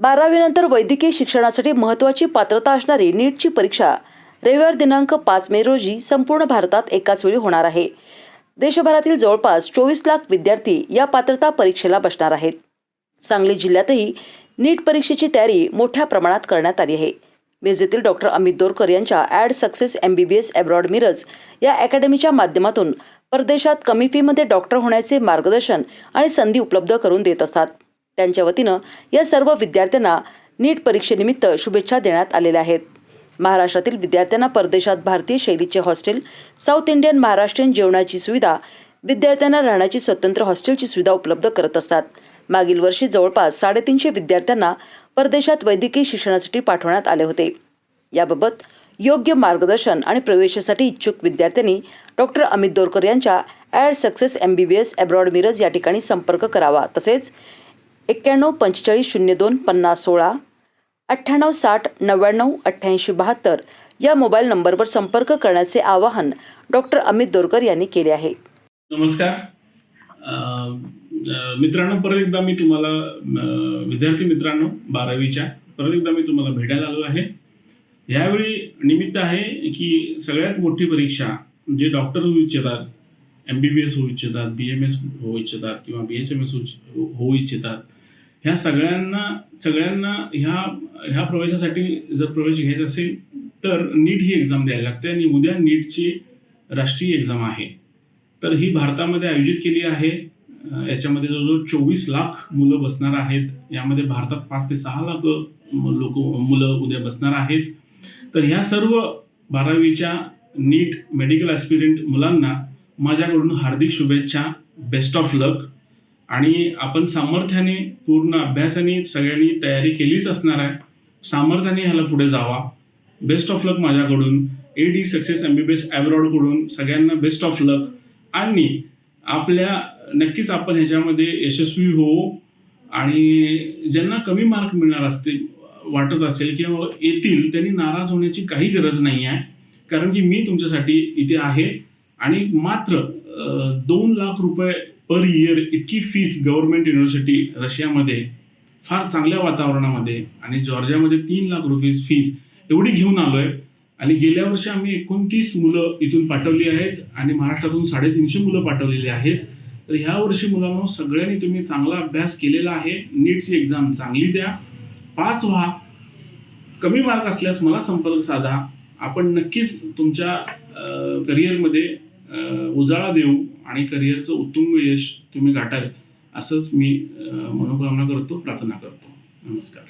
बारावीनंतर वैद्यकीय शिक्षणासाठी महत्त्वाची पात्रता असणारी नीटची परीक्षा रविवार दिनांक पाच मे रोजी संपूर्ण भारतात एकाच वेळी होणार आहे. देशभरातील जवळपास चोवीस लाख विद्यार्थी या पात्रता परीक्षेला बसणार आहेत. सांगली जिल्ह्यातही नीट परीक्षेची तयारी मोठ्या प्रमाणात करण्यात आली आहे. मिरजेतील डॉक्टर अमित दोरकर यांच्या AD success M B B S abroad Miraj या अकॅडमीच्या माध्यमातून परदेशात कमी फीमध्ये डॉक्टर होण्याचे मार्गदर्शन आणि संधी उपलब्ध करून देत असतात. त्यांच्या वतीनं या सर्व विद्यार्थ्यांना नीट परीक्षेनिमित्त शुभेच्छा देण्यात आलेल्या आहेत. महाराष्ट्रातील विद्यार्थ्यांना परदेशात भारतीय शैलीचे हॉस्टेल साऊथ इंडियन महाराष्ट्रीयन जेवणाची सुविधा विद्यार्थ्यांना राहण्याची स्वतंत्र हॉस्टेलची सुविधा उपलब्ध करत असतात. मागील वर्षी जवळपास साडेतीनशे विद्यार्थ्यांना परदेशात वैद्यकीय शिक्षणासाठी पाठवण्यात आले होते. याबाबत योग्य मार्गदर्शन आणि प्रवेशासाठी इच्छुक विद्यार्थ्यांनी डॉक्टर अमित दोरकर यांच्या AD success M B B S abroad Miraj या ठिकाणी संपर्क करावा. तसेच एक्क्याण्णव पंचेचाळीस शून्य दोन पन्नास सोळा अठ्ठ्याण्णव साठ नव्याण्णव अठ्ठ्याऐंशी बहात्तर या मोबाईल नंबरवर संपर्क करण्याचे आवाहन डॉक्टर अमित दोरकर यांनी केले आहे. नमस्कार. मित्रांनो परत एकदा मी तुम्हाला विद्यार्थी मित्रांनो बारावीच्या परत एकदा मी तुम्हाला भेटायला आलो आहे. यावेळी निमित्त आहे की सगळ्यात मोठी परीक्षा जे डॉक्टर होऊ इच्छितात एम बी बी एस होऊ इच्छितात बी एम एस होऊ इच्छितात किंवा बी एच एम एस होऊ इच्छितात ह्या सगळ्यांना सगळ्यांना ह्या ह्या प्रवेशासाठी जर प्रवेश घ्यायचा असेल तर नीट ही एक्झाम द्यायला लागते आणि उद्या नीटची राष्ट्रीय एक्झाम आहे. तर ही भारतामध्ये आयोजित केली आहे. याच्यामध्ये जवळजवळ चोवीस लाख मुलं बसणार आहेत. यामध्ये भारतात पाच ते सहा लाख लोक मुलं उद्या बसणार आहेत. तर ह्या सर्व बारावीच्या नीट मेडिकल ॲस्पिरंट मुलांना माझ्याकडून हार्दिक शुभेच्छा. बेस्ट ऑफ लक आणि आपण सामर्थ्याने पूर्ण अभ्यासाने सगळ्यांनी तयारी केलीच असणार आहे. सामर्थ्याने ह्याला पुढे जावा. बेस्ट ऑफ लक माझ्याकडून. A D success M B B S ॲब्रॉडकडून सगळ्यांना बेस्ट ऑफ लक आणि आपल्या नक्कीच आपण ह्याच्यामध्ये यशस्वी होऊ. आणि ज्यांना कमी मार्क मिळणार असतील वाटत असेल किंवा येतील त्यांनी नाराज होण्याची काही गरज नाही आहे. कारण की मी तुमच्यासाठी इथे आहे. आणि मात्र दोन लाख रुपये पर इयर इतकी फीज गव्हर्नमेंट युनिव्हर्सिटी रशियामध्ये फार चांगल्या वातावरणामध्ये आणि जॉर्जियामध्ये तीन लाख रुपीज फीज एवढी घेऊन आलो आहे आणि गेल्या वर्षी आम्ही एकोणतीस मुलं इथून पाठवली आहेत आणि महाराष्ट्रातून साडेतीनशे मुलं पाठवलेली आहेत. तर ह्या वर्षी मुलांना सगळ्यांनी तुम्ही चांगला अभ्यास केलेला आहे. नीटची एक्झाम चांगली द्या. पास व्हा. कमी मार्क असल्यास मला संपर्क साधा. आपण नक्कीच तुमच्या करिअरमध्ये उजाळा देऊ. आणि करिअरचं उत्तुंग यश तुम्ही गाठाल असंच मी मनोकामना करतो प्रार्थना करतो. नमस्कार.